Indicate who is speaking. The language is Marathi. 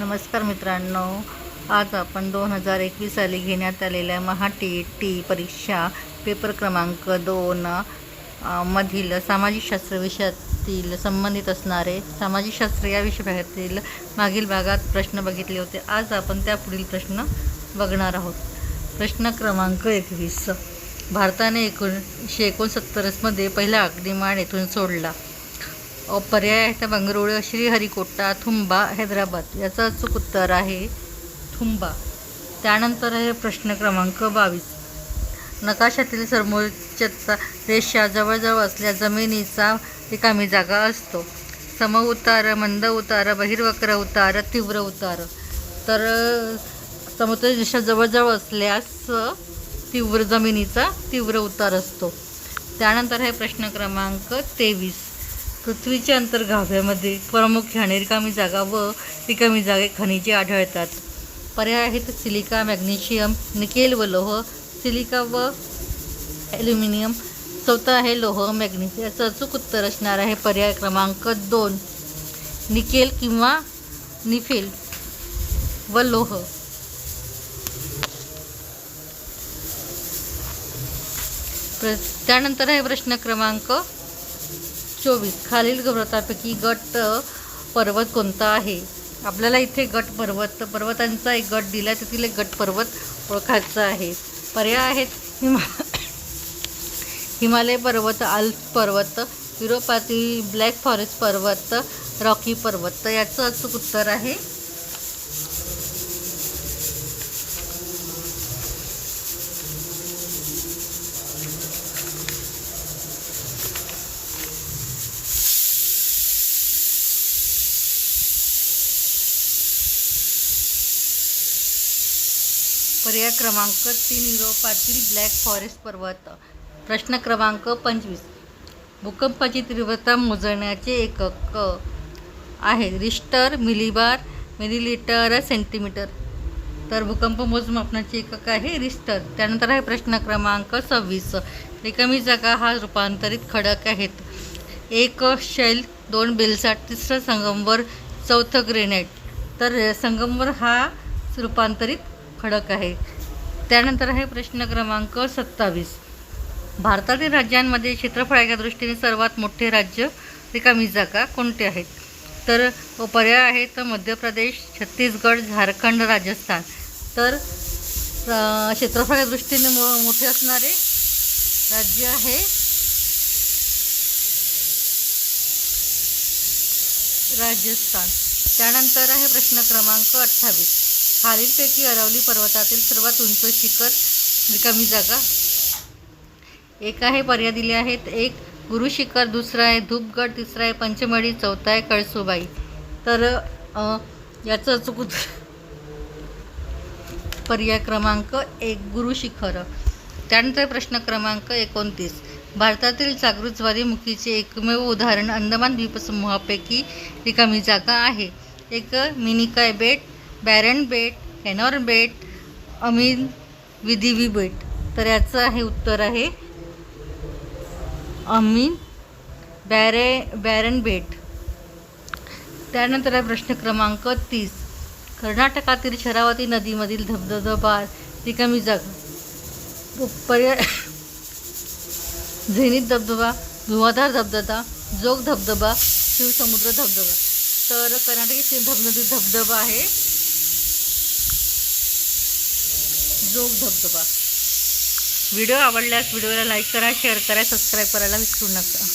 Speaker 1: नमस्कार मित्रांनो. आज आपण दोन हजार एकवीस साली घेण्यात आलेल्या महा टी टी परीक्षा पेपर क्रमांक दोन मधील मधील सामाजिकशास्त्र विषयातील संबंधित असणारे सामाजिकशास्त्र या विषयातील मागील भागात प्रश्न बघितले होते. आज आपण त्या पुढील प्रश्न बघणार आहोत. प्रश्न क्रमांक एकवीस. भारताने एकोणीसशे एकोणसत्तरमध्ये पहिला अग्निमान येथून सोडला. पर्याय आहे त्या बंगळुरू श्रीहरिकोटा थुंबा हैदराबाद. याचं अचूक उत्तर आहे थुंबा. त्यानंतर आहे प्रश्न क्रमांक बावीस. नकाशातील समोरच्या रेषा जवळजवळ असल्या जमिनीचा रिकामी जागा असतो. सम उतार मंद उतार बहिर्वक्र उतार तीव्र उतार. तर समुद्र रेषा जवळजवळ असल्यास तीव्र जमिनीचा तीव्र उतार असतो. त्यानंतर आहे प्रश्न क्रमांक तेवीस. पृथ्वीच्या अंतर्गाभ्यामध्ये प्रामुख्याने रिकामी जागा व रिकामी जागे खनिजे आढळतात. पर्याय आहेत सिलिका मॅग्नेशियम निकेल व लोह सिलिका व ॲल्युमिनियम. चौथा आहे लोह मॅग्नेशियम. याचं अचूक उत्तर असणार आहे पर्याय क्रमांक दोन. निकेल किंवा निफेल व लोह. प्र त्यानंतर आहे प्रश्न क्रमांक चोवीस. खालील पर्वतापैकी गट पर्वत कोणता आहे? आपल्याला इथे गट पर्वत पर्वतांचा एक गट दिला तेथील एक गट पर्वत ओळखायचा आहे. पर्याय आहेत हिमा हिमालय पर्वत आल्प पर्वत युरोपातील ब्लॅक फॉरेस्ट पर्वत रॉकी पर्वत. तर याचं अचूक उत्तर आहे पर्याय क्रमांक तीन युरोपातील ब्लॅक फॉरेस्ट पर्वत. प्रश्न क्रमांक पंचवीस. भूकंपाची तीव्रता मोजण्याचे एकक आहे. Richter millibar millilitre centimetre. तर भूकंप मोजमापनाचे एकक आहे रिस्टर त्यानंतर आहे प्रश्न क्रमांक सव्वीस. रिकामी जागा हा रूपांतरित खडक आहेत एक शैल दोन बेलसाट तिसरं संगमवर चौथं ग्रेनाईट तर संगमवर हा रूपांतरित खडक आहे. त्यानंतर आहे प्रश्न क्रमांक सत्तावीस. भारतातील राज्यांमध्ये क्षेत्रफळाच्या दृष्टीने सर्वात मोठे राज्य रिकामी जागा कोणते आहेत? तर पर्याय आहेत मध्य प्रदेश छत्तीसगड झारखंड राजस्थान. तर क्षेत्रफळाच्या दृष्टीने मो मोठे असणारे राज्य आहे राजस्थान. त्यानंतर आहे प्रश्न क्रमांक अठ्ठावीस. खालीलपैकी अरवली पर्वतातील सर्वात उंच शिखर रिकामी जागा. एक आहे पर्याय दिले आहेत. एक गुरु शिखर दुसरा आहे धूपगड तिसरा आहे पंचमढी चौथा आहे कळसुबाई. तर याचं अचूक पर्याय क्रमांक एक गुरु शिखर. त्यानंतर प्रश्न क्रमांक एकोणतीस. भारतातील जागृत ज्वारीमुखीचे एकमेव उदाहरण अंदमान द्वीपसमूहापैकी रिकामी जागा आहे. एक मिनिकाय बेट बॅरन बेट हेनॉर बेट अमीन विधिवी बेट. तर याचं आहे उत्तर आहे अमीन बॅरे बॅरन बेट. त्यानंतर आहे प्रश्न क्रमांक तीस. कर्नाटकातील शरावती नदीमधील धबधबा रिकामी जागा पर्य झेनित धबधबा धुवाधार धबधबा जोग धबधबा शिवसमुद्र धबधबा. तर कर्नाटकी धबनदी धबधबा आहे. जोग धबधबा व्हिडिओ आवडल्यास व्हिडिओला लाईक करा शेअर करा सबस्क्राईब करायला विसरू नका.